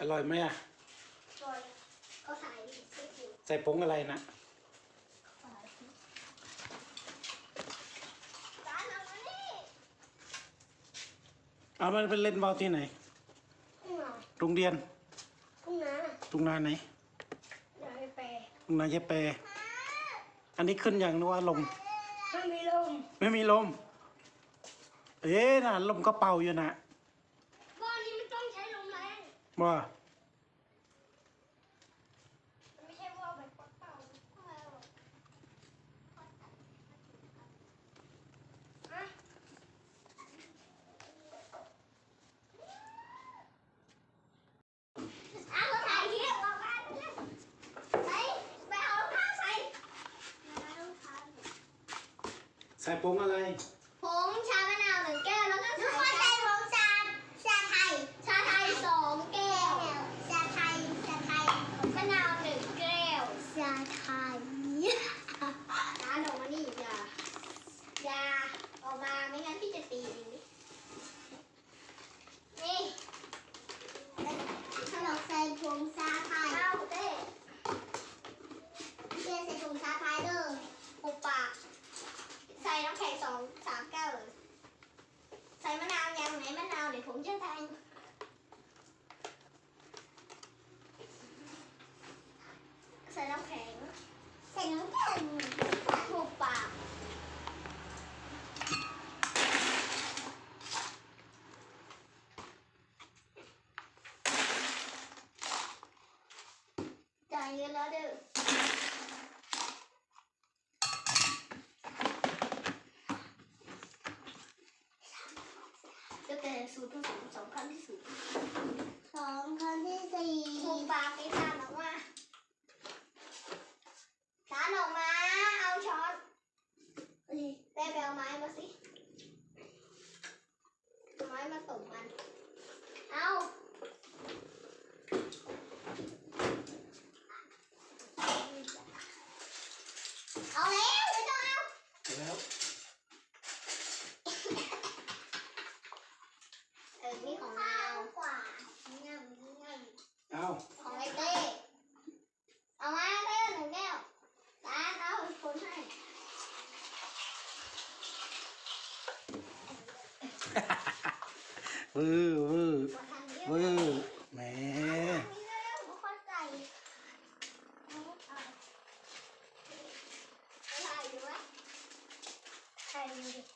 อร่อยไหมอะโดยเขาใส่พริกอยู่ใส่ผงอะไรนะใส่พริกจานเอามานี่เอามันไปเล่นบอลที่ไหนทุ่งนาโรงเรียนทุ่งนาตรงนาไหนเดี๋ยวไปแปรตรงนาเยเปอันนี้ขึ้นอย่างนึกว่าลม ไม่มีลมไม่มีลม เอ๊ะน่ะลมก็เป่าอยู่นะ บ้านนี้ไม่ต้องใช้ลมแรง ว่ามันไม่ใช่ว่าแบบปักเป่าอะไรหรอกอะเอาเขาถ่ายคลิปออกมาเลยไปไปเอารองเท้าใส่เอารองเท้าใส่ผงอะไร ผงชามะนาวหนึ่งแก้วแล้วก็ทุกคนใส่ผงชาชาไทย ชาไทยสองแก้ว ชาไทย ชาไทย มะนาวหนึ่งแก้ว ชา น้านออกมานี่อย่าอย่าออกมาไม่งั้นพี่จะตีเองนี่ถ้าเราใส่ผงชาไทยเอาเต้เต้ใส่ผงชาไทยเด้อปุบปาก ใส่น้ำแข็งสองสามแก้วเลย ใส่มะนาวยังไหนมะนาวเดี๋ยวผมจะแทงใส่น้ำแข็ง ใส่น้ำแข็งถูกปาก จ่ายเงินแล้วเด้อก็แต่สูตรผสมสองครั้งที่สุดสองครั้งที่สี่ถูกปากไปทานออกมาทานออกมา เอาช้อนเอ้ยได้ไปเอาไม้มาสิเอาไม้มาตบมัน วื้อวื้อวื้อแหมใส่